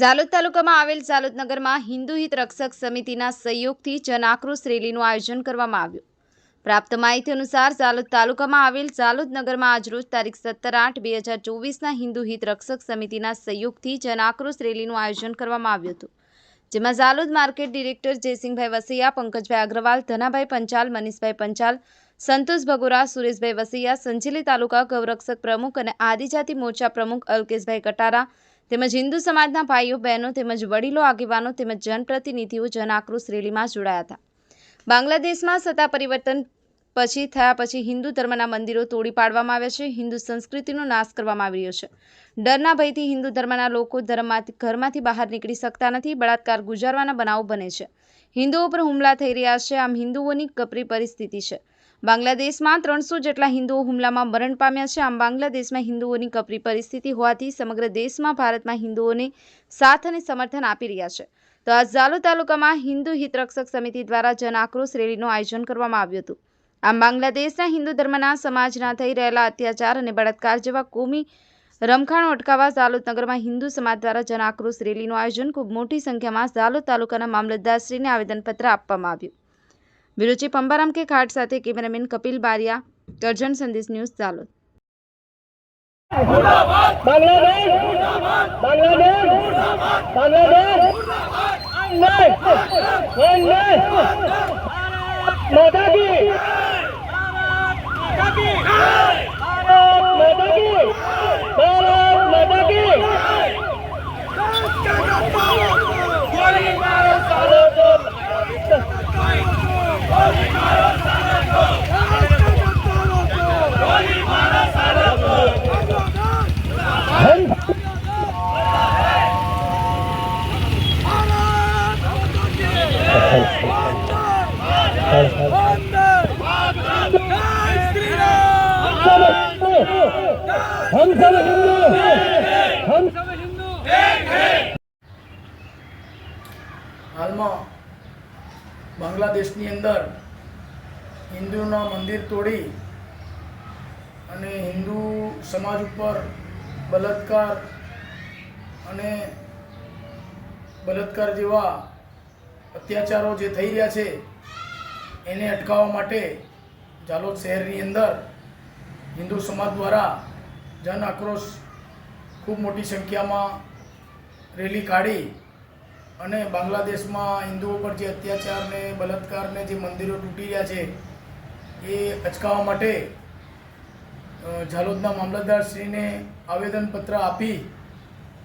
ઝાલોદ તાલુકામાં આવેલ ઝાલોદ નગરમાં હિન્દુ હિત રક્ષક સમિતિના સહયોગથી જન રેલીનું આયોજન કરવામાં આવ્યું. પ્રાપ્ત માહિતી અનુસાર ઝાલોદ તાલુકામાં આવેલ ઝાલોદ નગરમાં આજરોજ તારીખ સત્તર આઠ બે હજાર ચોવીસના હિન્દુ હિત રક્ષક સમિતિના સહયોગથી જન રેલીનું આયોજન કરવામાં આવ્યું હતું. જેમાં ઝાલોદ માર્કેટ ડિરેક્ટર જયસિંહભાઈ વસૈયા, પંકજભાઈ અગ્રવાલ, ધનાભાઈ પંચાલ, મનીષભાઈ પંચાલ, સંતોષ ભગોરા, સુરેશભાઈ વસૈયા, સંજેલી તાલુકા ગૌરક્ષક પ્રમુખ અને આદિજાતિ મોરચા પ્રમુખ અલ્કેશભાઈ કટારા તેમજ હિન્દુ સમાજના ભાઈઓ, બહેનો તેમજ વડીલો, આગેવાનો તેમજ જનપ્રતિનિધિઓ જન આક્રોશ રેલીમાં જોડાયા હતા. બાંગ્લાદેશમાં સત્તા પરિવર્તન પછી થયા પછી હિન્દુ ધર્મના મંદિરો તોડી પાડવામાં આવ્યા છે. હિન્દુ સંસ્કૃતિનો નાશ કરવામાં આવી રહ્યો છે. ડરના ભયથી હિન્દુ ધર્મના લોકો ધર્મમાંથી, ઘરમાંથી બહાર નીકળી શકતા નથી. બળાત્કાર ગુજારવાના બનાવો બને છે. હિન્દુઓ પર હુમલા થઈ રહ્યા છે. આમ હિન્દુઓની કપરી પરિસ્થિતિ છે. બાંગ્લાદેશમાં ત્રણસો જેટલા હિન્દુઓ હુમલામાં મરણ પામ્યા છે. આમ બાંગ્લાદેશમાં હિન્દુઓની કપરી પરિસ્થિતિ હોવાથી સમગ્ર દેશમાં ભારતમાં હિન્દુઓને સાથ અને સમર્થન આપી રહ્યા છે. તો આ ઝાલો તાલુકામાં હિન્દુ હિતરક્ષક સમિતિ દ્વારા જન આક્રોશ રેલીનું આયોજન કરવામાં આવ્યું હતું. આમ બાંગ્લાદેશના હિન્દુ ધર્મના સમાજના થઈ રહેલા અત્યાચાર અને બળાત્કાર જેવા કોમી રમખાણો અટકાવવા ઝાલોદ નગરમાં હિન્દુ સમાજ દ્વારા જન આક્રોશ રેલીનું આયોજન ખૂબ મોટી સંખ્યામાં ઝાલોદ તાલુકાના મામલતદારશ્રીને આવેદનપત્ર આપવામાં આવ્યું. બ્યુરો ચીફ અંબારામ કે ખાટ સાથે કેમેરામેન કપિલ બારિયા કરજણ સંદેશ ન્યૂઝ ચાલો બાંગ્લાદેશ બાંગ્લાદેશ हम सब हिंदू हम सब हिंदू હાલમાં બાંગ્લાદેશની અંદર હિન્દુના મંદિર તોડી અને હિન્દુ સમાજ ઉપર બલાત્કાર અને બલાત્કાર જેવા અત્યાચારો જે થઈ રહ્યા છે એને અટકાવવા માટે જાલોદ શહેરની અંદર હિન્દુ સમાજ દ્વારા જન આક્રોશ ખૂબ મોટી સંખ્યામાં રેલી કાઢી અને બાંગ્લાદેશમાં હિન્દુઓ પર જે અત્યાચાર ને બલાત્કાર ને જે મંદિરો તૂટી રહ્યા છે, એ અચકાવવા માટે ઝાલોદના મામલતદારશ્રીને આવેદનપત્ર આપી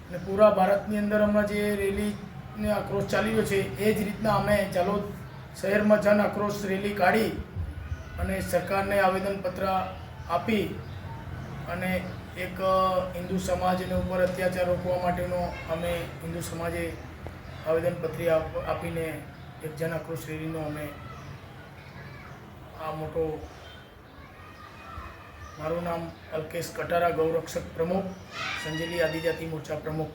અને પૂરા ભારતની અંદર હમણાં જે રેલીને આક્રોશ ચાલી રહ્યો છે, એ જ રીતના અમે ઝાલોદ શહેરમાં જન આક્રોશ રેલી કાઢી અને સરકારને આવેદનપત્ર આપી અને એક હિન્દુ સમાજને ઉપર અત્યાચાર રોકવા માટેનો અમે હિન્દુ સમાજે આવેદનપત્રી આપ, આપીને એક જન આક્રોશ રેલીનો અમે આ મોટો મારું નામ અલ્કેશ કટારા, ગૌરક્ષક પ્રમુખ, સંજેલી આદિજાતિ મોરચા પ્રમુખ